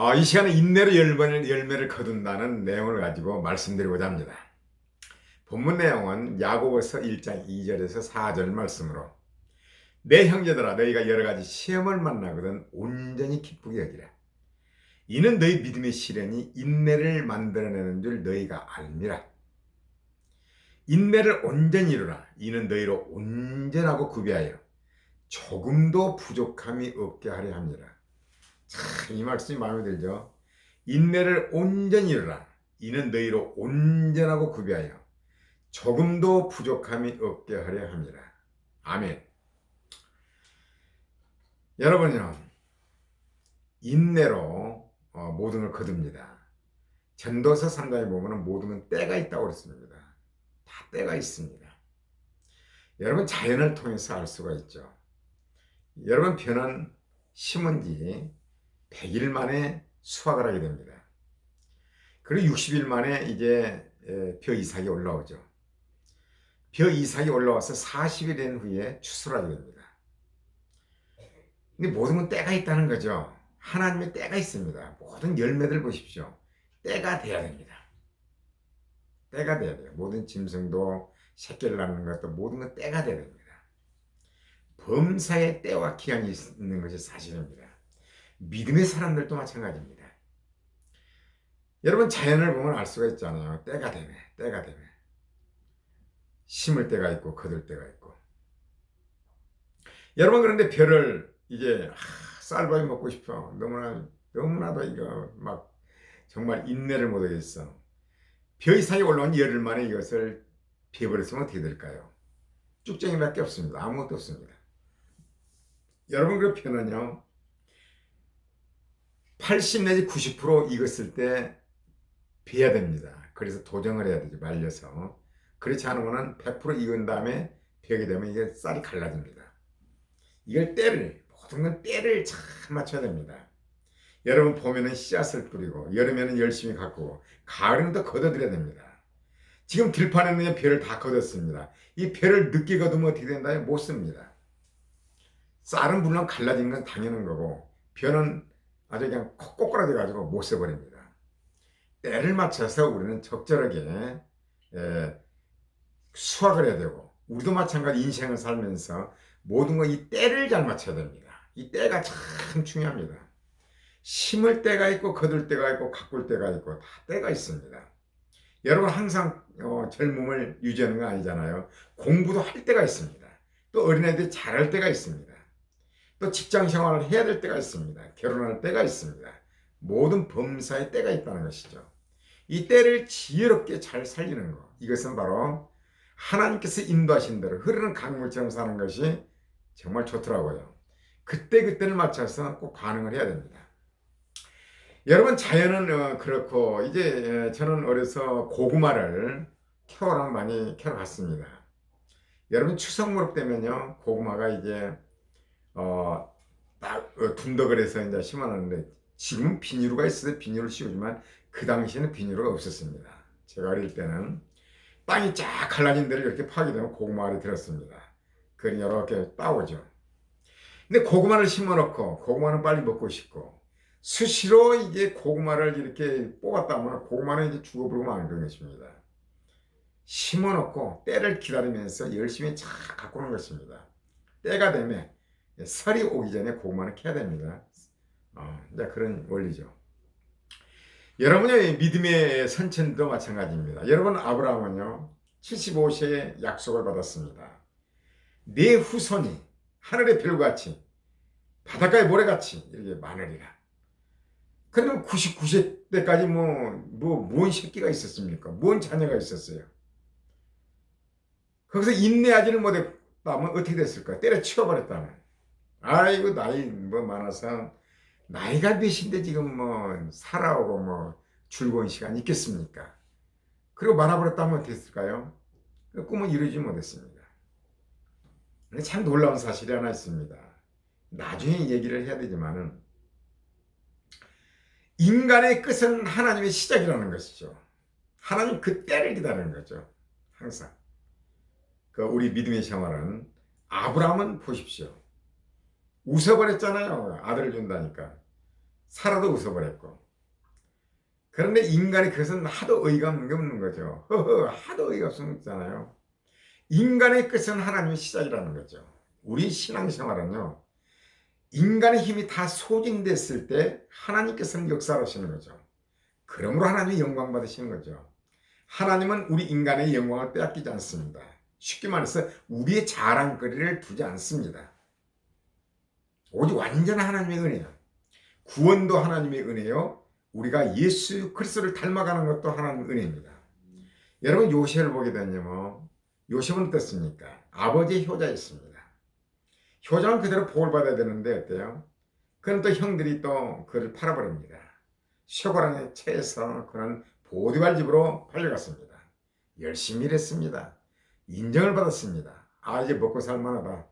어, 이 시간에 인내로 열매를, 열매를 거둔다는 내용을 가지고 말씀드리고자 합니다. 본문 내용은 야고보서 1장 2절에서 4절 말씀으로 내 형제들아 너희가 여러 가지 시험을 만나거든 온전히 기쁘게 여기라. 이는 너희 믿음의 시련이 인내를 만들어내는 줄 너희가 알미라. 인내를 온전히 이루라. 이는 너희로 온전하고 구비하여 조금도 부족함이 없게 하려 합니다. 참, 이 말씀이 마음에 들죠? 인내를 온전히 이루라. 이는 너희로 온전하고 구비하여 조금도 부족함이 없게 하려 합니다. 아멘. 여러분요, 인내로 어, 모든 걸 거둡니다. 전도서 3장에 보면 모든 건 때가 있다고 그랬습니다. 다 때가 있습니다. 여러분 자연을 통해서 알 수가 있죠. 여러분 벼는 심은 지 100일 만에 수확을 하게 됩니다. 그리고 60일 만에 이제 에, 벼 이삭이 올라오죠. 벼 이삭이 올라와서 40일 된 후에 추수를 하게 됩니다. 근데 모든 건 때가 있다는 거죠. 하나님의 때가 있습니다. 모든 열매들 보십시오. 때가 돼야 됩니다. 때가 돼야 돼요. 모든 짐승도 새끼를 낳는 것도 모든 건 때가 돼야 됩니다. 범사의 때와 기한이 있는 것이 사실입니다. 믿음의 사람들도 마찬가지입니다. 여러분 자연을 보면 알 수가 있잖아요. 때가 되네, 때가 되네. 심을 때가 있고 거둘 때가 있고. 여러분 그런데 별을 이제 아, 쌀밥이 먹고 싶어. 너무나 너무나도 이거 막 정말 인내를 못하겠어. 벼 이상이 올라온 열흘 만에 이것을 베버렸으면 어떻게 될까요? 쭉쟁이밖에 없습니다. 아무것도 없습니다. 여러분 그 편은요. 80 내지 90% 익었을 때 베야 됩니다. 그래서 도정을 해야 되죠. 말려서. 그렇지 않으면 100% 익은 다음에 베게 되면 이게 쌀이 갈라집니다. 이걸 때를 모든 건 때를 잘 맞춰야 됩니다. 여러분 보면은 씨앗을 뿌리고 여름에는 열심히 가꾸고 가을에는 또 걷어들여야 됩니다. 지금 들판에는 벼를 다 걷었습니다. 이 벼를 늦게 걷으면 어떻게 된다요? 못 씁니다. 쌀은 물론 갈라진 건 당연한 거고 벼는 아주 그냥 콕 꼬꾸라져 가지고 못 써버립니다. 때를 맞춰서 우리는 적절하게 예, 수확을 해야 되고 우리도 마찬가지 인생을 살면서 모든 거이 때를 잘 맞춰야 됩니다. 이 때가 참 중요합니다. 심을 때가 있고 거둘 때가 있고 가꿀 때가 있고 다 때가 있습니다. 여러분 항상 어, 젊음을 유지하는 건 아니잖아요. 공부도 할 때가 있습니다. 또 어린애들이 잘할 때가 있습니다. 또 직장 생활을 해야 될 때가 있습니다. 결혼할 때가 있습니다. 모든 범사의 때가 있다는 것이죠. 이 때를 지혜롭게 잘 살리는 것. 이것은 바로 하나님께서 인도하신 대로 흐르는 강물처럼 사는 것이 정말 좋더라고요. 그때그때를 맞춰서 꼭 반응을 해야 됩니다. 여러분 자연은 어, 그렇고 이제 저는 어려서 고구마를 캐러 많이 캐러 갔습니다. 여러분 추석 무렵 되면요 고구마가 이제 어딱 어, 둔덕을 해서 이제 심어놨는데 지금은 비닐루가 있어서 비닐을 씌우지만 그 당시에는 비닐루가 없었습니다. 제가 어릴 때는 땅이 쫙 갈라진 데를 이렇게 파게 되면 고구마를 들었습니다. 그걸 이렇게 따오죠. 근데 고구마를 심어놓고 고구마는 빨리 먹고 싶고 수시로 이게 고구마를 이렇게 뽑았다면 고구마는 이제 죽어버리고 마는 것입니다. 심어놓고 때를 기다리면서 열심히 잘 가꾸는 것입니다. 때가 되면 설이 오기 전에 고구마는 캐야 됩니다. 어, 그런 원리죠. 여러분의 믿음의 선천도 마찬가지입니다. 여러분 아브라함은요 75세에 약속을 받았습니다. 내 후손이 하늘의 별같이 바닷가의 모래같이 이렇게 많으리라. 그러면 99세 때까지 뭐, 뭐, 뭔 새끼가 있었습니까? 뭔 자녀가 있었어요? 거기서 인내하지를 못했다면 어떻게 됐을까? 때려치워버렸다면. 아이고, 나이 뭐 많아서, 나이가 몇인데 지금 뭐, 살아오고 뭐, 즐거운 시간 있겠습니까? 그리고 말아버렸다면 됐을까요? 그 꿈은 이루지 못했습니다. 참 놀라운 사실이 하나 있습니다. 나중에 얘기를 해야 되지만은, 인간의 끝은 하나님의 시작이라는 것이죠. 하나님 그 때를 기다리는 거죠. 항상. 그 우리 믿음의 생활은 아브라함은 보십시오. 웃어버렸잖아요. 아들을 준다니까. 살아도 웃어버렸고. 그런데 인간의 그것은 하도 어이가 없는 거죠. 허허, 하도 어이가 없잖아요. 인간의 끝은 하나님의 시작이라는 거죠. 우리 신앙생활은요. 인간의 힘이 다 소진됐을 때 하나님께서는 역사를 하시는 거죠. 그러므로 하나님이 영광 받으시는 거죠. 하나님은 우리 인간의 영광을 빼앗기지 않습니다. 쉽게 말해서 우리의 자랑거리를 두지 않습니다. 오직 완전한 하나님의 은혜야. 구원도 하나님의 은혜요. 우리가 예수 그리스도를 닮아가는 것도 하나님의 은혜입니다. 여러분 요셉을 보게 되면 요셉은 어떻습니까? 아버지의 효자였습니다. 효자는 그대로 복을 받아야 되는데 어때요? 그럼 또 형들이 또 그를 팔아버립니다. 쇠고랑에 채해서 그는 보디발 집으로 팔려갔습니다. 열심히 일했습니다. 인정을 받았습니다. 아 이제 먹고 살만하다.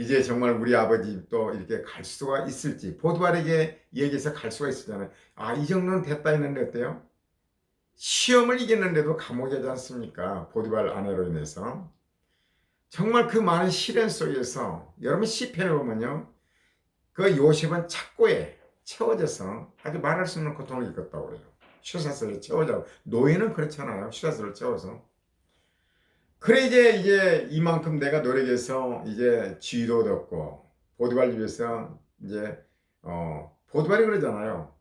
이제 정말 우리 아버지 또 이렇게 갈 수가 있을지 보디발에게 얘기해서 갈 수가 있었잖아요. 아 이 정도는 됐다 했는데 어때요? 시험을 이겼는데도 감옥에 가지 않습니까? 보디발 아내로 인해서. 정말 그 많은 시련 속에서 여러분 시편을 보면요. 그 요셉은 착고에 채워져서 아주 말할 수 없는 고통을 겪었다고 그래요. 슈사스를 채워자고. 노예는 그렇잖아요. 슈사스를 채워서. 그래 이제 이제 이만큼 내가 노력해서 이제 지위도 얻었고 보디발 집에서 이제 어 보디발이 그러잖아요.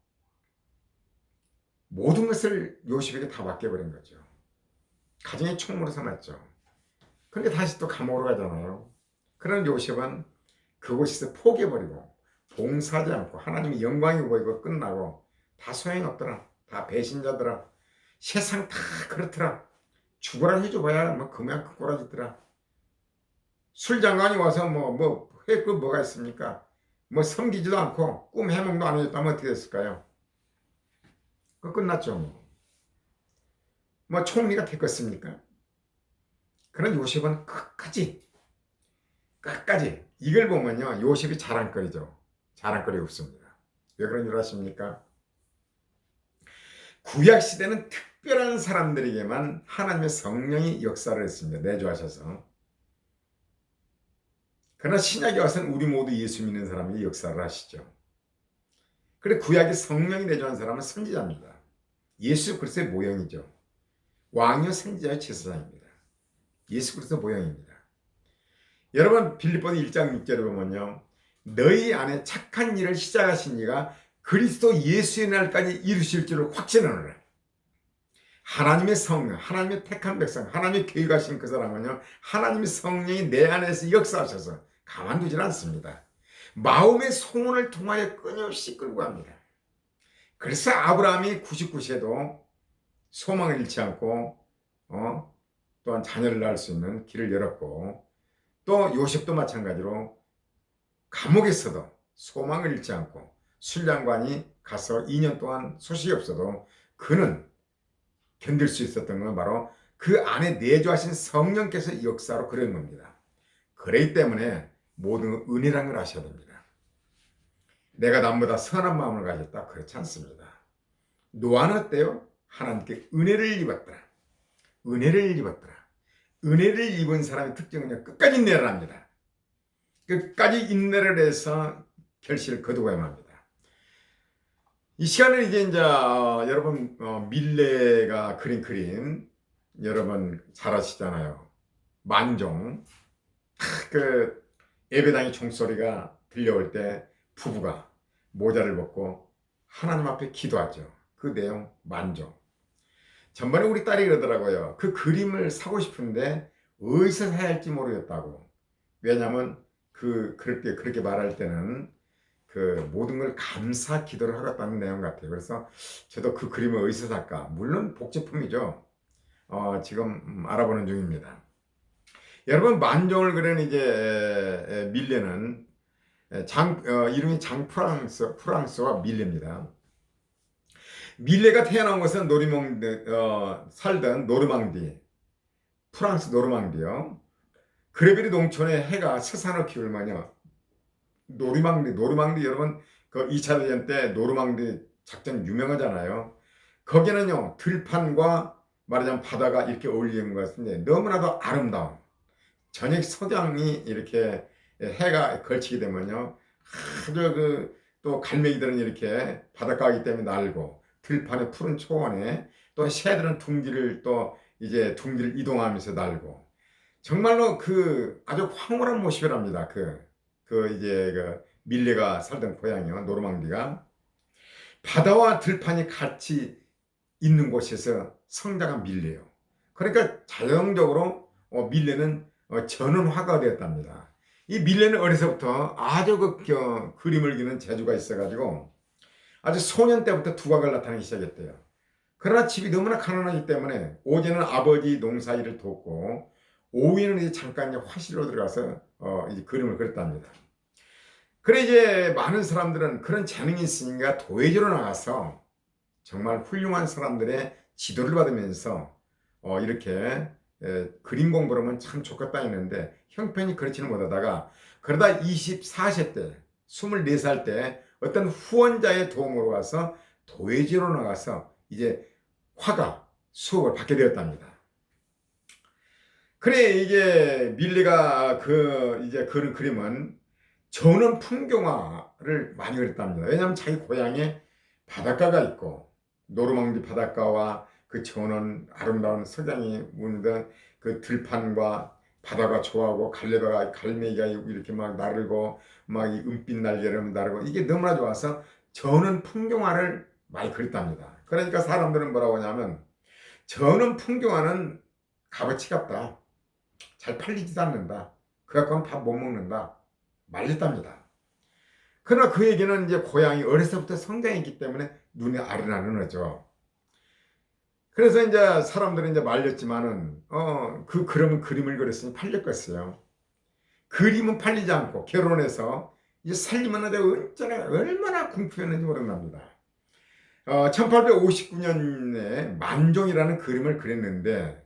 모든 것을 요셉에게 다 맡겨버린 거죠. 가정의 총무로 삼았죠. 근데 다시 또 감옥으로 가잖아요. 그런 요셉은 그곳에서 포기해버리고 봉사하지 않고 하나님의 영광이 보이고 끝나고 다 소용없더라. 다 배신자더라. 세상 다 그렇더라. 죽어라 해줘봐야 뭐 그만 꼬라지더라. 술장관이 와서 뭐뭐회그 뭐가 있습니까? 뭐 섬기지도 않고 꿈 해몽도 안 해줬다면 어떻게 됐을까요? 그 끝났죠. 뭐. 뭐 총리가 됐겠습니까? 그런 요셉은 끝까지 끝까지 이걸 보면요 요셉이 자랑거리죠. 자랑거리 없습니다. 왜 그런 줄 아십니까? 구약 시대는 특 별한 사람들에게만 하나님의 성령이 역사를 했습니다. 내주하셔서. 그러나 신약에 와서는 우리 모두 예수 믿는 사람이 역사를 하시죠. 그래 구약의 성령이 내주한 사람은 선지자입니다. 예수 그리스도의 모형이죠. 왕이요 선지자의 제사장입니다. 예수 그리스도 모형입니다. 여러분 빌립보서 1장 6절에 보면요. 너희 안에 착한 일을 시작하신 이가 그리스도 예수의 날까지 이루실 줄을 확신하노라. 하나님의 성령, 하나님의 택한 백성, 하나님의 교육하신 그 사람은요. 하나님의 성령이 내 안에서 역사하셔서 가만두질 않습니다. 마음의 소원을 통하여 끊임없이 끌고 갑니다. 그래서 아브라함이 99세도 소망을 잃지 않고 어? 또한 자녀를 낳을 수 있는 길을 열었고 또 요셉도 마찬가지로 감옥에서도 소망을 잃지 않고 순량관이 가서 2년 동안 소식이 없어도 그는 견딜 수 있었던 건 바로 그 안에 내주하신 성령께서 역사로 그런 겁니다. 그렇기 때문에 모든 은혜란 걸 아셔야 됩니다. 내가 남보다 선한 마음을 가졌다? 그렇지 않습니다. 노아는 어때요? 하나님께 은혜를 입었더라. 은혜를 입었더라. 은혜를 입은 사람의 특징은 끝까지 인내를 합니다. 끝까지 인내를 해서 결실을 거두어야만 합니다. 이 시간은 이제 이제 어, 여러분 어, 밀레가 그린 그림 여러분 잘 아시잖아요. 만종 그 예배당의 종소리가 들려올 때 부부가 모자를 벗고 하나님 앞에 기도하죠. 그 내용 만종. 전번에 우리 딸이 그러더라고요. 그 그림을 사고 싶은데 어디서 사야 할지 모르겠다고. 왜냐하면 그 그렇게 그렇게 말할 때는 그 모든 걸 감사 기도를 하겠다는 내용 같아요. 그래서 저도 그 그림을 어디서 살까? 물론 복제품이죠. 어, 지금 알아보는 중입니다. 여러분 만종을 그린 이제 밀레는 장 어, 이름이 장 프랑스 프랑스와 밀레입니다. 밀레가 태어난 것은 노리몽 어, 살던 노르망디 프랑스 노르망디요. 그레베리 농촌에 해가 서산을 키울만요. 노르망디 노르망디 여러분 그 2차 대전 때 노르망디 작전 유명하잖아요. 거기는요 들판과 말하자면 바다가 이렇게 어울리는 것 같은데 너무나도 아름다운 저녁 석양이 이렇게 해가 걸치게 되면요 아주 그 또 갈매기들은 이렇게 바닷가이기 때문에 날고 들판의 푸른 초원에 또 새들은 둥지를 또 이제 둥지를 이동하면서 날고 정말로 그 아주 황홀한 모습이랍니다. 그, 그 이제 그 밀레가 살던 고향이요. 노르망디가 바다와 들판이 같이 있는 곳에서 성장한 밀레요. 그러니까 자연적으로 어, 밀레는 어, 전원화가 되었답니다. 이 밀레는 어려서부터 아주 그 겨- 그림을 그리는 재주가 있어가지고 아주 소년 때부터 두각을 나타내기 시작했대요. 그러나 집이 너무나 가난하기 때문에 오전은 아버지 농사 일을 돕고 오후에는 이제 잠깐 이제 화실로 들어가서 어, 이제 그림을 그렸답니다. 그래 이제 많은 사람들은 그런 재능이 있으니까 도회지로 나가서 정말 훌륭한 사람들의 지도를 받으면서 어, 이렇게 에, 그림 공부를 하면 참 좋겠다 했는데 형편이 그렇지는 못하다가 그러다 24세 때 24살 때 어떤 후원자의 도움으로 가서 도회지로 나가서 이제 화가 수업을 받게 되었답니다. 그래 이게 밀리가 그 이제 그런 그림은 저는 풍경화를 많이 그렸답니다. 왜냐하면 자기 고향에 바닷가가 있고 노르망디 바닷가와 그 전원 아름다운 석양이 무는 그 들판과 바다가 좋아하고 갈래가 갈매기가 이렇게 막 나르고 막 이 은빛 날개를 나르고 이게 너무나 좋아서 저는 풍경화를 많이 그렸답니다. 그러니까 사람들은 뭐라고 하냐면 저는 풍경화는 값어치가 없다. 잘 팔리지도 않는다. 그 갖고는 밥 못 먹는다. 말렸답니다. 그러나 그 얘기는 이제 고향이 어려서부터 성장했기 때문에 눈에 아른아른 하죠. 그래서 이제 사람들은 이제 말렸지만은 어 그 그러면 그림을 그렸으니 팔렸겠어요. 그림은 팔리지 않고 결혼해서 이제 살림은 아주 언제나 얼마나 궁핍했는지 모른답니다. 어, 1859년에 만종이라는 그림을 그렸는데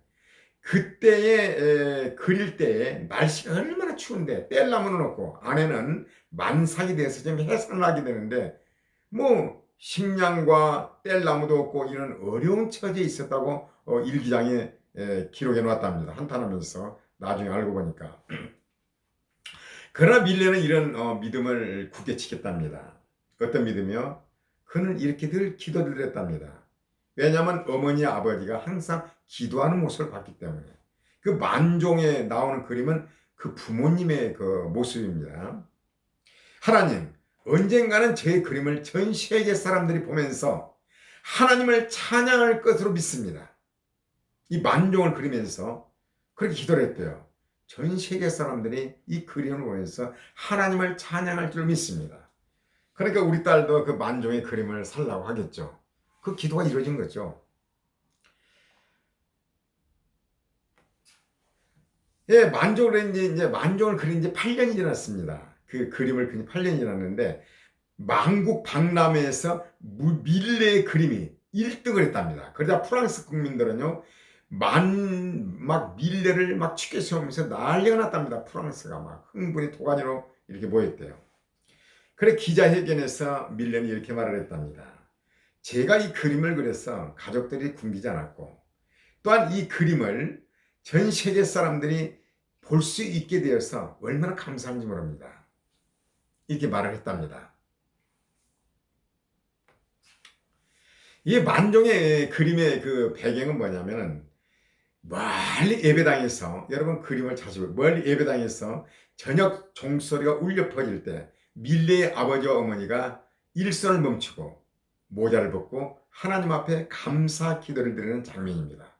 그때에 에, 그릴 때에 날씨가 얼마나 추운데 뗄나무는 없고 안에는 만삭이 돼서 좀 해산을 하게 되는데 뭐 식량과 뗄나무도 없고 이런 어려운 처지에 있었다고 어, 일기장에 에, 기록해 놨답니다. 한탄하면서 나중에 알고 보니까 그러나 밀레는 이런 어, 믿음을 굳게 지켰답니다. 어떤 믿음이요? 그는 이렇게 늘 기도를 했답니다. 왜냐하면 어머니 아버지가 항상 기도하는 모습을 봤기 때문에 그 만종에 나오는 그림은 그 부모님의 그 모습입니다. 하나님 언젠가는 제 그림을 전 세계 사람들이 보면서 하나님을 찬양할 것으로 믿습니다. 이 만종을 그리면서 그렇게 기도를 했대요. 전 세계 사람들이 이 그림을 보면서 하나님을 찬양할 줄 믿습니다. 그러니까 우리 딸도 그 만종의 그림을 살라고 하겠죠. 그 기도가 이루어진 거죠. 예, 만종을 이제, 이제 만종을 그린 지 8년이 지났습니다. 그 그림을 그린 지 8년이 지났는데 만국 박람회에서 무- 밀레의 그림이 1등을 했답니다. 그러자 프랑스 국민들은요, 만, 막 밀레를 막 축게 세우면서 난리가 났답니다. 프랑스가 막 흥분이 도가니로 이렇게 모였대요. 그래 기자회견에서 밀레는 이렇게 말을 했답니다. 제가 이 그림을 그려서 가족들이 굶기지 않았고, 또한 이 그림을 전 세계 사람들이 볼 수 있게 되어서 얼마나 감사한지 모릅니다. 이렇게 말을 했답니다. 이 만종의 그림의 그 배경은 뭐냐면은 멀리 예배당에서 여러분 그림을 자주 보요 멀리 예배당에서 저녁 종소리가 울려 퍼질 때 밀레의 아버지와 어머니가 일선을 멈추고 모자를 벗고 하나님 앞에 감사 기도를 드리는 장면입니다.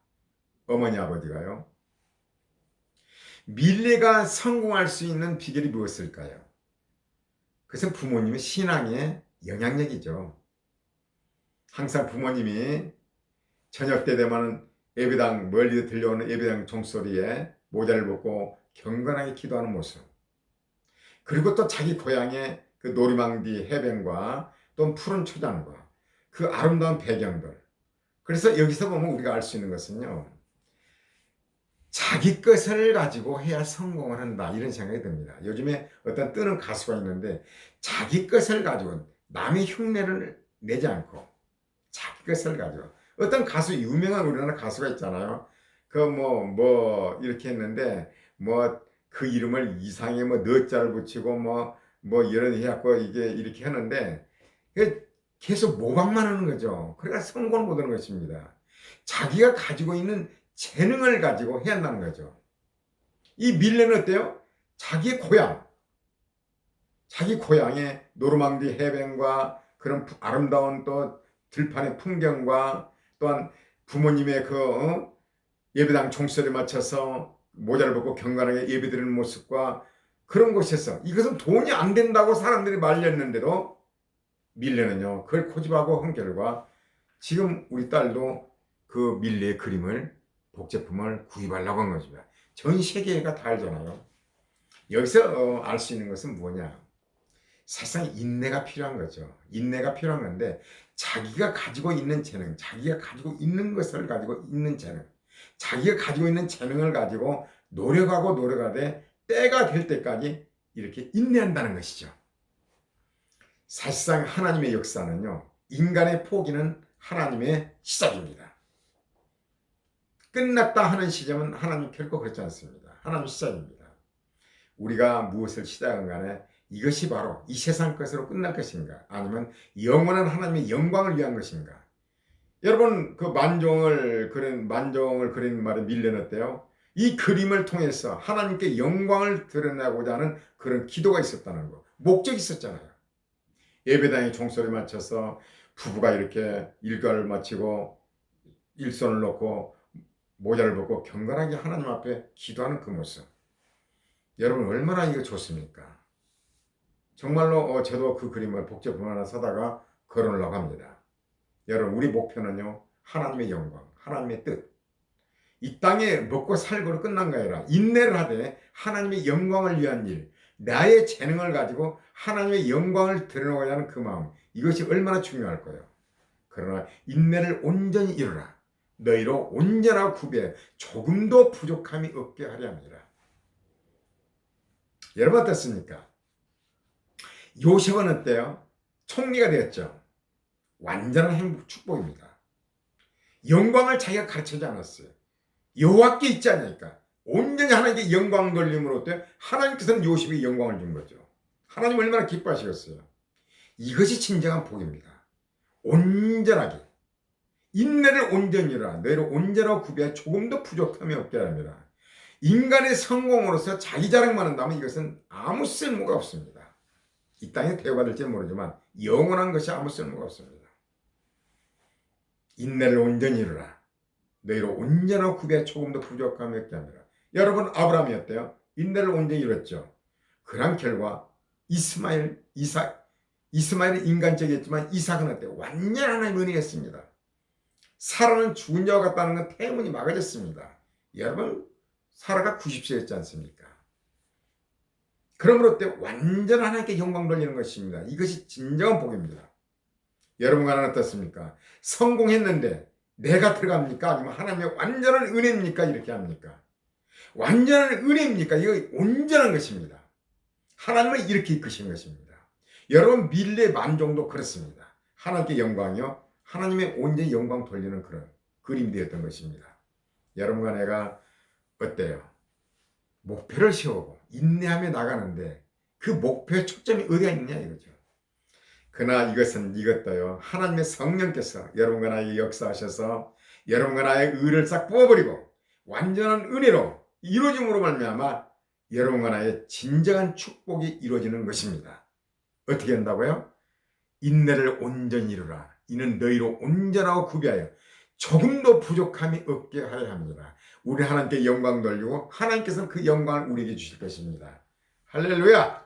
어머니 아버지가요. 밀레가 성공할 수 있는 비결이 무엇일까요? 그것은 부모님의 신앙의 영향력이죠. 항상 부모님이 저녁 때 되면 예배당 멀리 들려오는 예배당 종소리에 모자를 벗고 경건하게 기도하는 모습. 그리고 또 자기 고향의 그 노리망디 해변과 또 푸른 초장과 그 아름다운 배경들. 그래서 여기서 보면 우리가 알 수 있는 것은요. 자기 것을 가지고 해야 성공을 한다. 이런 생각이 듭니다. 요즘에 어떤 뜨는 가수가 있는데 자기 것을 가지고 남의 흉내를 내지 않고 자기 것을 가지고 어떤 가수 유명한 우리나라 가수가 있잖아요. 그 뭐뭐 이렇게 했는데 뭐 그 이름을 이상에 뭐 너자를 붙이고 뭐뭐 이런 해갖고 이게 이렇게 하는데 이게 계속 모방만 하는 거죠. 그러니까 성공을 못 하는 것입니다. 자기가 가지고 있는 재능을 가지고 해야 한다는 거죠. 이 밀레는 어때요? 자기의 고향, 자기 고향의 노르망디 해변과 그런 부- 아름다운 또 들판의 풍경과 또한 부모님의 그 어? 예배당 종소리에 맞춰서 모자를 벗고 경건하게 예배드리는 모습과 그런 곳에서 이것은 돈이 안 된다고 사람들이 말렸는데도 밀레는요 그걸 고집하고 한 결과 지금 우리 딸도 그 밀레의 그림을 복제품을 구입하려고 한 것입니다. 전 세계가 다 알잖아요. 여기서 알 수 있는 것은 뭐냐? 사실상 인내가 필요한 거죠. 인내가 필요한 건데 자기가 가지고 있는 재능, 자기가 가지고 있는 것을 가지고 있는 재능, 자기가 가지고 있는 재능을 가지고 노력하고 노력하되 때가 될 때까지 이렇게 인내한다는 것이죠. 사실상 하나님의 역사는요, 인간의 포기는 하나님의 시작입니다. 끝났다 하는 시점은 하나님 결코 그렇지 않습니다. 하나님 시작입니다. 우리가 무엇을 시작한 간에 이것이 바로 이 세상 것으로 끝날 것인가 아니면 영원한 하나님의 영광을 위한 것인가 여러분 그 만종을 그린 만종을 그린 밀레는 어때요? 이 그림을 통해서 하나님께 영광을 드러내고자 하는 그런 기도가 있었다는 거 목적이 있었잖아요 예배당에 종소리 맞춰서 부부가 이렇게 일과를 마치고 일손을 놓고 모자를 벗고 경건하게 하나님 앞에 기도하는 그 모습 여러분 얼마나 이거 좋습니까? 정말로 어, 저도 그 그림을 복제품 하나 사다가 걸어놓으려고 합니다. 여러분 우리 목표는요 하나님의 영광, 하나님의 뜻. 이 땅에 먹고 살고로 끝난 거 아니라 인내를 하되 하나님의 영광을 위한 일, 나의 재능을 가지고 하나님의 영광을 드러내고자 하는 그 마음 이것이 얼마나 중요할 거예요. 그러나 인내를 온전히 이루라. 너희로 온전하고 구비해 조금도 부족함이 없게 하려 합니다. 여러분 어떻습니까? 요셉은 어때요? 총리가 되었죠. 완전한 행복 축복입니다. 영광을 자기가 가르치지 않았어요. 여호와께 있지 않으니까 온전히 하나님께 영광 돌림으로 어때요? 하나님께서는 요셉에게 영광을 준 거죠. 하나님 얼마나 기뻐하시겠어요. 이것이 진정한 복입니다. 온전하게 인내를 온전히 이라 너희를 온전하고 구비해 조금도 부족함이 없게 합니다. 인간의 성공으로서 자기 자랑만 한다면 이것은 아무 쓸모가 없습니다. 이 땅에 대우가 될지 모르지만 영원한 것이 아무 쓸모가 없습니다. 인내를 온전히 이루라. 너희로 온전하고 구비해 조금도 부족함이 없게 합니다. 여러분 아브라함이 어때요? 인내를 온전히 이뤘죠. 그런 결과 이스마엘, 이삭, 이스마엘은 인간적이었지만 이삭은 어때요? 완전한 하나님의 은혜였습니다. 사라는 죽은 자와 같다는 건 태문이 막아졌습니다. 여러분 사라가 90세였지 않습니까? 그러므로 때 완전 하나님께 영광 돌리는 것입니다. 이것이 진정한 복입니다. 여러분과는 어떻습니까? 성공했는데 내가 들어갑니까? 아니면 하나님의 완전한 은혜입니까? 이렇게 합니까? 완전한 은혜입니까? 이거 온전한 것입니다. 하나님을 이렇게 이끄신 것입니다. 여러분 밀레 만종도 그렇습니다. 하나님께 영광이요. 하나님의 온전히 영광 돌리는 그런 그림이 되었던 것입니다. 여러분과 내가 어때요? 목표를 세우고 인내하며 나가는데 그 목표의 초점이 어디가 있느냐 이거죠. 그러나 이것은 이것도요. 하나님의 성령께서 여러분과 나에게 역사하셔서 여러분과 나의 의를 싹 뽑아버리고 완전한 은혜로 이루어짐으로 말미암아 여러분과 나의 진정한 축복이 이루어지는 것입니다. 어떻게 한다고요? 인내를 온전히 이루라. 이는 너희로 온전하고 구비하여 조금도 부족함이 없게 하려 합니다. 우리 하나님께 영광 돌리고 하나님께서는 그 영광을 우리에게 주실 것입니다. 할렐루야!